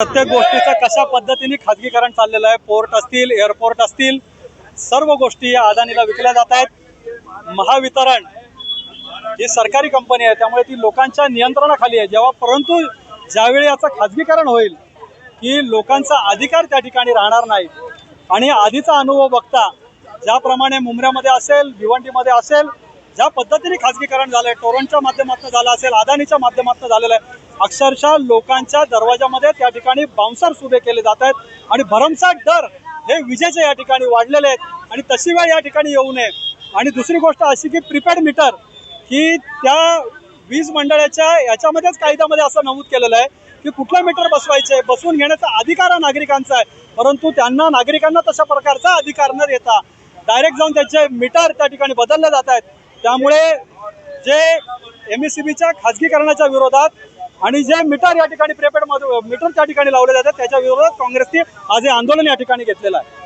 प्रत्येक गोष्टीचं कशा पद्धतीने खाजगीकरण चाललेलं आहे? पोर्ट असतील एअरपोर्ट असतील सर्व गोष्टी या अदानीला विकल्या जात आहेत. महावितरण ही सरकारी कंपनी आहे त्यामुळे ती लोकांच्या नियंत्रणाखाली आहे. जेव्हा परंतु ज्यावेळी याचं खाजगीकरण होईल की लोकांचा अधिकार त्या ठिकाणी राहणार नाही आणि आधीचा अनुभव बघता ज्याप्रमाणे मुंबऱ्यामध्ये असेल भिवंडीमध्ये असेल ज्या पद्धतीने खाजगीकरण झालंय टोरंटच्या माध्यमातून झालं असेल अदानीच्या माध्यमातून झालेलं आहे अक्षरशः लोकांच्या दरवाजामध्ये त्या ठिकाणी बाउन्सर्स उभे केले जात आहेत आणि भरमसाठ दर हे विजेचे या ठिकाणी वाढलेले आहेत आणि तशी वेळ या ठिकाणी येऊ नये. आणि दुसरी गोष्ट अशी की प्रीपेड मीटर की त्या वीज मंडळाच्या याच्यामध्येच कायद्यामध्ये असं नमूद केलेलं आहे की कुठलं मीटर बसवायचे बसवून घेण्याचा अधिकार हा नागरिकांचा आहे. परंतु त्यांना नागरिकांना तशा प्रकारचा अधिकार न देता डायरेक्ट जाऊन त्याचे मीटर त्या ठिकाणी बदलले जात आहेत. त्यामुळे जे एम एस सी बीच्या खाजगीकरणाच्या विरोधात आणि जे मीटर या ठिकाणी प्रीपेड मीटर त्या ठिकाणी लावले जातात त्याच्या विरोधात काँग्रेसने आज हे आंदोलन या ठिकाणी घेतलेलं आहे.